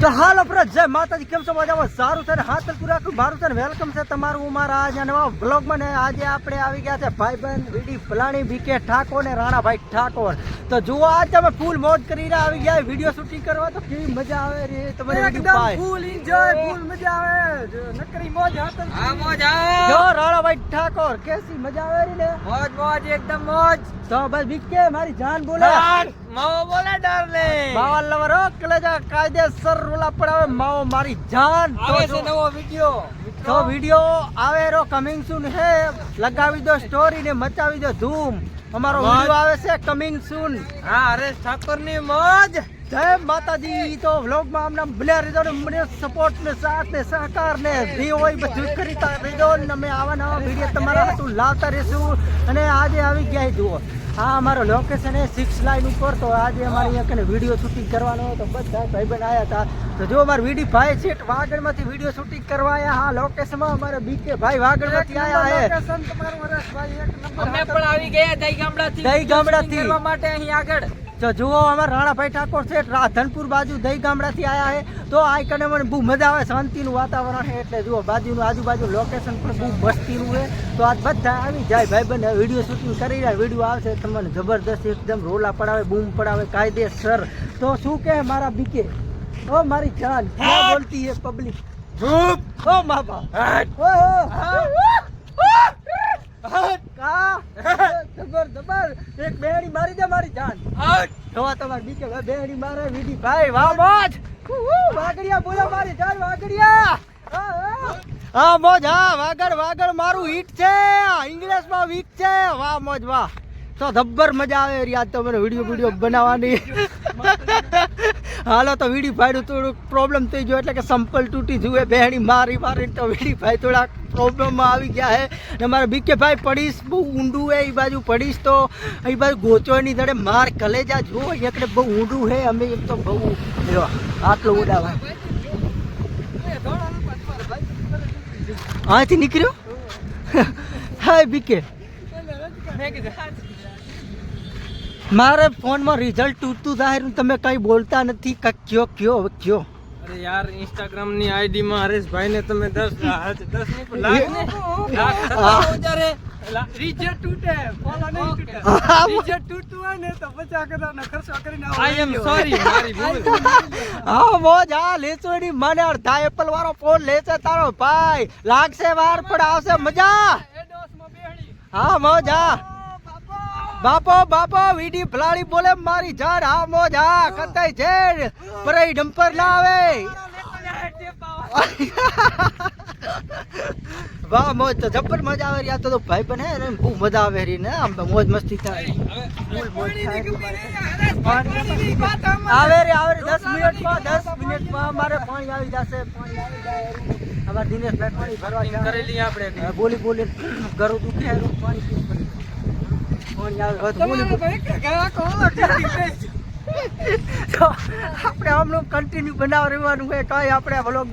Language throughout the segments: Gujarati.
તો હાલો પ્રજ જય માતાજી કેમ છો મજામાં? સારું છે ને? હાથલપુર આખું મારું છે ને? વેલકમ છે તમારું હું મારા આજે નવા બ્લોગમાં ને આજે આપણે આવી ગયા છે ભાઈબંધ વીડી ફલાણી બીકે ઠાકોર ને રાણાભાઈ ઠાકોર. તો જુઓ આજે અમે ફૂલ મોજ કરીને આવી ગયા વીડિયો શૂટિંગ કરવા. તો કેવી મજા આવે રે? તમારે ફૂલ એન્જોય ફૂલ મજા આવે. નકરી મોજ હાથલ હા મોજ જો રાણાભાઈ ઠાકોર કેસી મજા આવે રે મોજ મોજ એકદમ મોજ. તો બસ બીકે મારી જાન બોલે. માવો બોલે ડાર્લિંગ બાવા લવર હો કલેજા કાયદેસર રૂલા પડાવે માવો મારી જાન. આવે છે નવો વિડિયો. તો વિડિયો આવે રો કમિંગ સૂન હે. લગાવી દો સ્ટોરી ને મચાવી દો ધૂમ. અમારો વિડિયો આવે છે કમિંગ સૂન હા હરેશ ઠાકોરની મોજ. જય માતાજી. તો વ્લોગમાં અમને બન્યા રહેજો ને મને સપોર્ટ ને સાથ ને સહકાર ને જે હોય બધું કરીતા રહેજો ને અમે આવા નવા વીડિયો તમારા હાથું લાવતા રહીશું. અને આજે આવી ગયા જુઓ. આ અમારો લોકેશન એ સિક્સ લાઈન ઉપર તો આજે અમારે અહીંયા કને વીડિયો શૂટિંગ કરવાનો હતો. બધા ભાઈબંધ આવ્યા હતા. તો જો અમારે વીડી ભાઈ છે વાગડમાંથી વીડિયો શૂટિંગ કરવા આવ્યા હા લોકેશનમાં અમારે બીકે ભાઈ વાગડમાંથી આવ્યા છે લોકેશન તમારું હરેશભાઈ એક નંબર અમે પણ આવી ગયા દઈ ગામડાથી દહીં ગામડાથી. કરવા માટે અહીં આગળ. તો જુઓ અમારા રાણાભાઈ ઠાકોર છે. રાધનપુર બાજુ દહીં ગામડાથી આવ્યા છે. તો આ કને મને બહુ મજા આવે શાંતિનું વાતાવરણ છે. એટલે જુઓ બાજુનું આજુબાજુ લોકેશન પણ બહુ મસ્તીનું છે. તો આજ બધા આવી જાય. ભાઈ બંને વીડિયો શૂટિંગ કરી રહ્યા. વીડિયો આવશે તમને જબરદસ્ત એકદમ રોલા પડાવે બૂમ પડાવે કાયદેસર. તો શું કહે મારા બીકે ઓ મારી જાન ક્યાં બોલતી હે પબ્લિક ધૂપ ઓ મા બાપ. ઓ કા જબર જબર એક બેડી મારી, વીડી ભાઈ, વાહ, મોજ! વાગડિયા બોલો મારી જાન વાગડિયા. હા મોજ, હા, વાગડ વાગડ મારું હિટ છે. ઇંગ્લિશમાં વીક છે. વાહ, મોજ, વાહ. તો ધબ્બર મજા આવે યાદ તો મને વીડિયો વીડિયો બનાવવાની. હાલો, તો વીડી ભાઈ થોડુંક પ્રોબ્લેમ થઈ ગયો, એટલે કે સંપલ તૂટી જુએ બેહણી મારી મારી, તો વીડી ભાઈ થોડાક પ્રોબ્લેમમાં આવી ગયા હે. ને મારા બીકે ભાઈ પડીશ, બહુ ઊંડું હે, એ બાજુ પડીશ તો. એ બાજુ ગોચોની દડે માર કલેજા જો એકડે બહુ ઊંડું હે, અમે એક તો બહુ આટલો ઉડાવા. અહીંથી નીકળ્યો? હાય મેં મારે ફોનમાં રિઝલ્ટ તૂટતું થાય તમે કંઈ બોલતા નથી કયો કયો કયો. અરે યાર ઇન્સ્ટાગ્રામની આઈડી માં હરેશભાઈ ને તમે 10 10 ની પણ લાખ ને લાખ હા. હજારે રિજેક્ટ તૂટે ફોલો નહીં તૂટે. રિજેક્ટ તૂટતું હોય ને તો પચાસ હજારનો ખર્ચો કરીને આવો આઈ એમ સોરી મારી ભૂલ. હા મોજ આ લેચોડી મને અડધા એપલ વાળો ફોન લેશે તારો ભાઈ. લાગશે વાર પણ આવશે મજા. હા મોજ હા. બાપા. બાપો વીડી ફલાડી બોલે મારી જાડ હા મોજ હા કતાઈ જેડ પરઈ ડમ્પર ના આવે. વાહ મોજ તો જબર મજા આવે યાર તો ભાઈ બને ને બહુ મજા આવે રી ને. આમ મોજ મસ્તી થાય. આવે રે આવે દસ મિનિટમાં દસ મિનિટમાં અમારે પાણી આવી જશે. પાણી આવી જાય અમારે દિનેશભાઈ પાણી ભરવા કરેલી આપણે બોલી બોલી. ઘરો દુખે પાણી પીવું આપણે આમનું કન્ટિન્યુ બનાવ રહેવાનું હોય કાંઈ આપણે વ્લોગ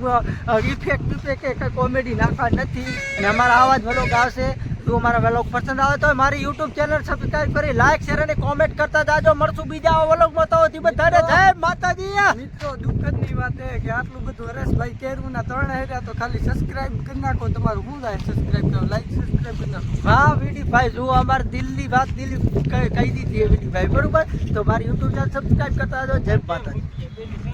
ઇફેક્ટ ઇફેક્ટ કે કોમેડી નાખવા નથી. અને અમારા આવા જ વ્લોગ આવશે. જો અમારા વ્લોગ પસંદ આવે તો મારી યુટ્યુબ ચેનલ સબસ્ક્રાઇબ કરી લાઈક શેર અને કોમેન્ટ કરતા જાજો. મળશું બીજા વ્લોગમાં તો હજી બધાને જય માતાજી. મિત્રો દુઃખદની વાત એ કે આટલું બધું હરેશભાઈ કેરું ના ત્રણ હેર્યા તો ખાલી સબસ્ક્રાઇબ કરી નાખો. તમારું શું થાય સબસ્ક્રાઇબ કરો? લાઈક સબસ્ક્રાઇબ કરી નાખો. હા વીડી ભાઈ જો અમારે દિલ્હી વાત દિલ્હી કહી દીધી વીડી ભાઈ બરોબર? તો મારી યુટ્યુબ ચેનલ સબસ્ક્રાઇબ કરતા જાજો. જય માતાજી.